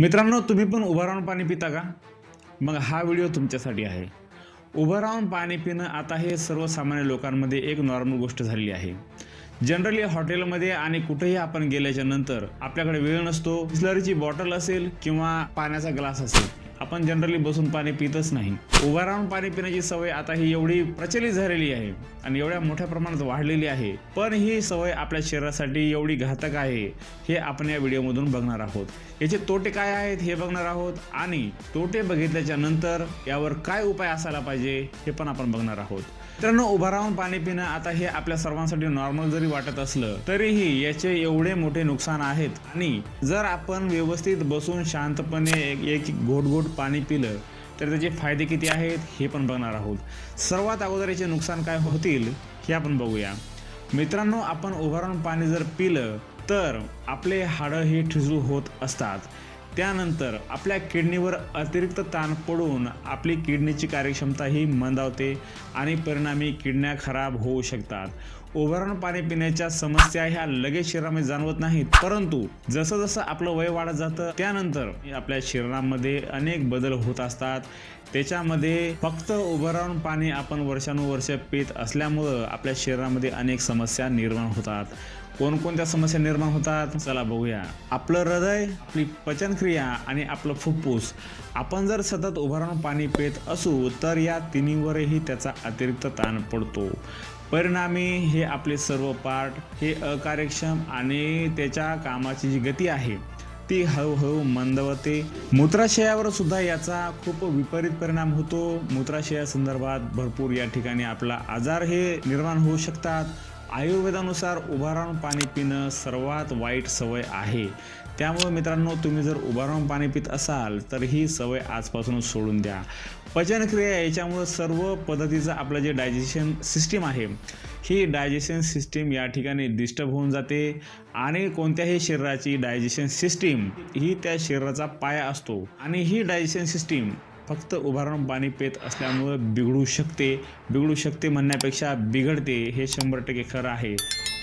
मित्रांनो तुम्ही पण उभं राहून पाणी पिता का? मग हा व्हिडिओ तुमच्यासाठी आहे. उभं राहून पाणी पिणं आता हे सर्वसामान्य लोकांमध्ये एक नॉर्मल गोष्ट झालेली आहे. जनरली हॉटेलमध्ये आणि कुठेही आपण गेल्याच्यानंतर आपल्याकडे वेळ नसतो. बिस्लरीची बॉटल असेल किंवा पाण्याचा ग्लास असेल. आपण जनरली बसून पाणी पितच नाही. उभा राहून पाणी पिण्याची सवय आता ही एवढी प्रचलित झालेली आहे आणि एवढ्या मोठ्या प्रमाणात वाढलेली आहे पण ही सवय आपल्या शरीरासाठी एवढी घातक आहे हे आपण या व्हिडिओमधून बघणार आहोत. याचे तोटे काय आहेत हे बघणार आहोत आणि तोटे बघितल्याच्या नंतर यावर काय उपाय असायला पाहिजे हे पण आपण बघणार आहोत. मित्रांनो उभा राहून पाणी पिणं आता हे आपल्या सर्वांसाठी नॉर्मल जरी वाटत असलं तरीही याचे एवढे मोठे नुकसान आहेत. आणि जर आपण व्यवस्थित बसून शांतपणे एक एक घोट घोट पाणी पिलं तर त्याचे फायदे किती आहेत हे पण बघणार आहोत. सर्वात अगोदर याचे नुकसान काय होतील हे आपण बघूया. मित्रांनो आपण उभं राहून पाणी जर पिलं तर आपले हाडं हे ठिसूळ होत असतात. त्यानंतर आपल्या किडनीवर अतिरिक्त ताण पडून आपली किडनीची कार्यक्षमता ही मंदावते आणि परिणामी किडन्या खराब होऊ शकतात. उभारून पाणी पिण्याच्या समस्या ह्या लगेच शरीरामध्ये जाणवत नाहीत परंतु जसं जसं आपलं वय वाढत जातं त्यानंतर आपल्या शरीरामध्ये अनेक बदल होत असतात. त्याच्यामध्ये फक्त उभं राहून पाणी आपण वर्षानुवर्ष पित असल्यामुळं आपल्या शरीरामध्ये अनेक समस्या निर्माण होतात. कोणकोणत्या समस्या निर्माण होतात? चला बघूया. आपलं हृदय आपली पचनक्रिया आणि आपलं फुफ्फुस. आपण जर सतत उभं राहून पाणी पित असू तर या तिन्हीवरही त्याचा अतिरिक्त ताण पडतो. परिणामी हे आपले सर्व पार्ट हे अकार्यक्षम आणि त्याच्या कामाची जी गती आहे ती हळूहळू मंदवते. मूत्राशयावर सुद्धा याचा खूप विपरीत परिणाम होतो. मूत्राशया संदर्भात भरपूर या ठिकाणी आपला आजार हे निर्माण होऊ शकतात. आयुर्वेदानुसार उभा राहून पाणी पिणं सर्वात वाईट सवय आहे. त्यामुळे मित्रांनो तुम्ही जर उभा राहून पाणी पित असाल तर ही सवय आजपासूनच सोडून द्या. पचनक्रिया याच्यामुळं सर्व पद्धतीचं आपलं जे डायजेशन सिस्टीम आहे ही डायजेशन सिस्टीम या ठिकाणी डिस्टर्ब होऊन जाते आणि कोणत्याही शरीराची डायजेशन सिस्टीम ही त्या शरीराचा पाया असतो. आणि ही डायजेशन सिस्टीम फक्त उभारून पाणी पित असल्यामुळं बिघडू शकते. बिघडू शकते म्हणण्यापेक्षा बिघडते हे शंभर टक्के खरं आहे.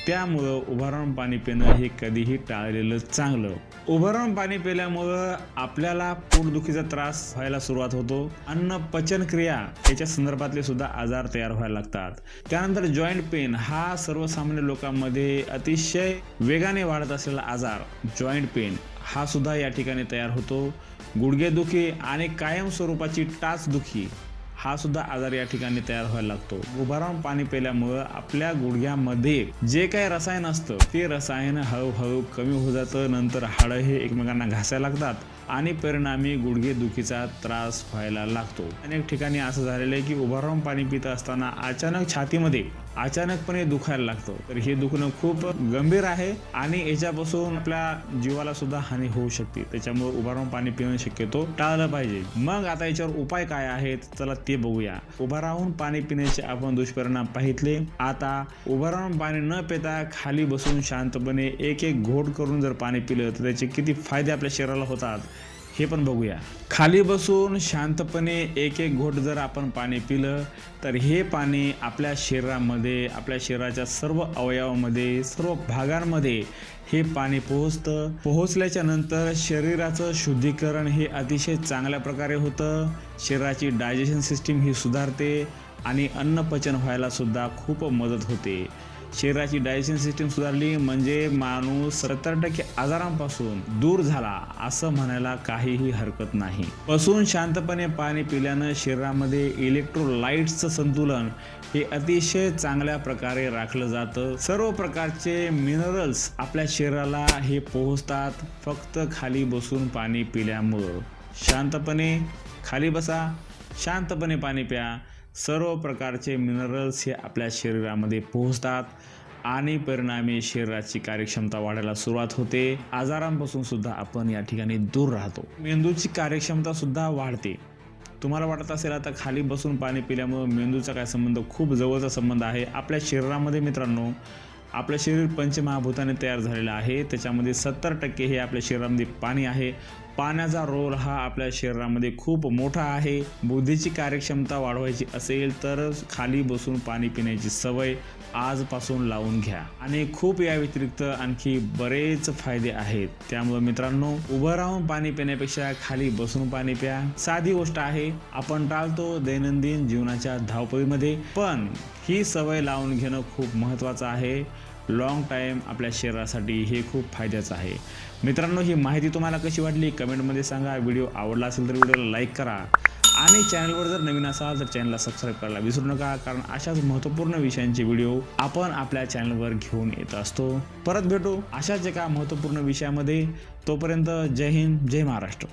त्यामुळं उभारून पाणी पिणं हे कधीही टाळलेलं चांगलं. उभारून पाणी पिल्यामुळं आपल्याला पोटदुखीचा त्रास व्हायला सुरुवात होतो. अन्न पचन क्रिया याच्या संदर्भातले सुद्धा आजार तयार व्हायला लागतात. त्यानंतर जॉईंट पेन हा सर्वसामान्य लोकांमध्ये अतिशय वेगाने वाढत असलेला आजार. जॉईंट पेन हा सुद्धा या ठिकाणी तयार होतो. गुडघेदुखी आणि कायम स्वरूपाची टाचदुखी हा सुद्धा आजार या ठिकाणी तयार व्हायला लागतो. उभा राहून पाणी पिल्यामुळं आपल्या गुडघ्यामध्ये जे काही रसायन असतं ते रसायन हळूहळू कमी होत जातं नंतर हाडं हे एकमेकांना घासायला लागतात आणि परिणामी गुडघे दुखीचा त्रास व्हायला लागतो. अनेक ठिकाणी असं झालेलं आहे की उभा राहून पाणी पित असताना अचानक छातीमध्ये अचानकपणे दुखायला लागतं. तर हे दुखणं खूप गंभीर आहे आणि याच्यापासून आपल्या जीवाला सुद्धा हानी होऊ शकते. त्याच्यामुळे उभा राहून पाणी पिणं शक्यतो टाळलं पाहिजे. मग आता याच्यावर उपाय काय आहेत? चला ते बघूया. उभा राहून पाणी पिण्याचे आपण दुष्परिणाम पाहितले. आता उभा राहून पाणी न पिता खाली बसून शांतपणे एक एक घोट करून जर पाणी पिलं तर त्याचे किती फायदे आपल्या शरीराला होतात? हे पण बघूया. खाली बसून शांतपणे एक एक घोट जर आपण पाणी पिलं तर हे पाणी आपल्या शरीरामध्ये आपल्या शरीराच्या सर्व अवयवामध्ये सर्व भागांमध्ये हे पाणी पोहोचतं. पोहोचल्याच्या नंतर शरीराचं शुद्धीकरण हे अतिशय चांगल्या प्रकारे होतं. शरीराची डायजेशन सिस्टीम ही सुधारते आणि अन्नपचन व्हायला सुद्धा खूप मदत होते. शरीराची डायजेशन सिस्टीम सुधारली म्हणजे माणूस सत्तर टक्के आजारांपासून दूर झाला असं म्हणायला काहीही हरकत नाही. बसून शांतपणे पाणी पिल्यानं शरीरामध्ये इलेक्ट्रोलाइट्सचं संतुलन हे अतिशय चांगल्या प्रकारे राखलं जातं. सर्व प्रकारचे मिनरल्स आपल्या शरीराला हे पोहोचतात फक्त खाली बसून पाणी पिल्यामुळं. शांतपणे खाली बसा शांतपणे पाणी प्या. सर्व प्रकारचे मिनरल्स हे आपल्या शरीरामध्ये पोहोचतात आणि परिणामी शरीराची कार्यक्षमता वाढायला सुरुवात होते. आजारांपासून सुद्धा आपण या ठिकाणी दूर राहतो. मेंदूची कार्यक्षमता सुद्धा वाढते. तुम्हाला वाटत असेल आता खाली बसून पाणी पिल्यामुळं मेंदूचा काय संबंध? खूप जवळचा संबंध आहे. आपल्या शरीरामध्ये मित्रांनो आपलं शरीर पंचमहाभूताने तयार झालेलं आहे. त्याच्यामध्ये सत्तर टक्के हे आपल्या शरीरामध्ये पाणी आहे. पाण्याचा रोल हा आपल्या शरीरामध्ये खूप मोठा आहे. बुद्धीची कार्यक्षमता वाढवायची असेल तर खाली बसून पाणी पिण्याची सवय आजपासून लावून घ्या. आणि खूप या व्यतिरिक्त आणखी बरेच फायदे आहेत. त्यामुळे मित्रांनो उभं राहून पाणी पिण्यापेक्षा खाली बसून पाणी प्या. साधी गोष्ट आहे आपण टाळतो दैनंदिन जीवनाच्या धावपळीमध्ये. पण ही सवय लावून घेणं खूप महत्त्वाचं आहे. लॉंग टाईम आपल्या शरीरासाठी हे खूप फायद्याचं आहे. मित्रांनो ही माहिती तुम्हाला कशी वाटली? कमेंटमध्ये सांगा. व्हिडिओ आवडला असेल तर व्हिडिओला लाईक करा. आणि चॅनलवर जर नवीन असाल तर चॅनलला सबस्क्राईब करायला विसरू नका. कारण अशाच महत्त्वपूर्ण विषयांचे व्हिडिओ आपण आपल्या चॅनलवर घेऊन येत असतो. परत भेटू अशाच एका महत्त्वपूर्ण विषयामध्ये. तोपर्यंत जय हिंद जय महाराष्ट्र.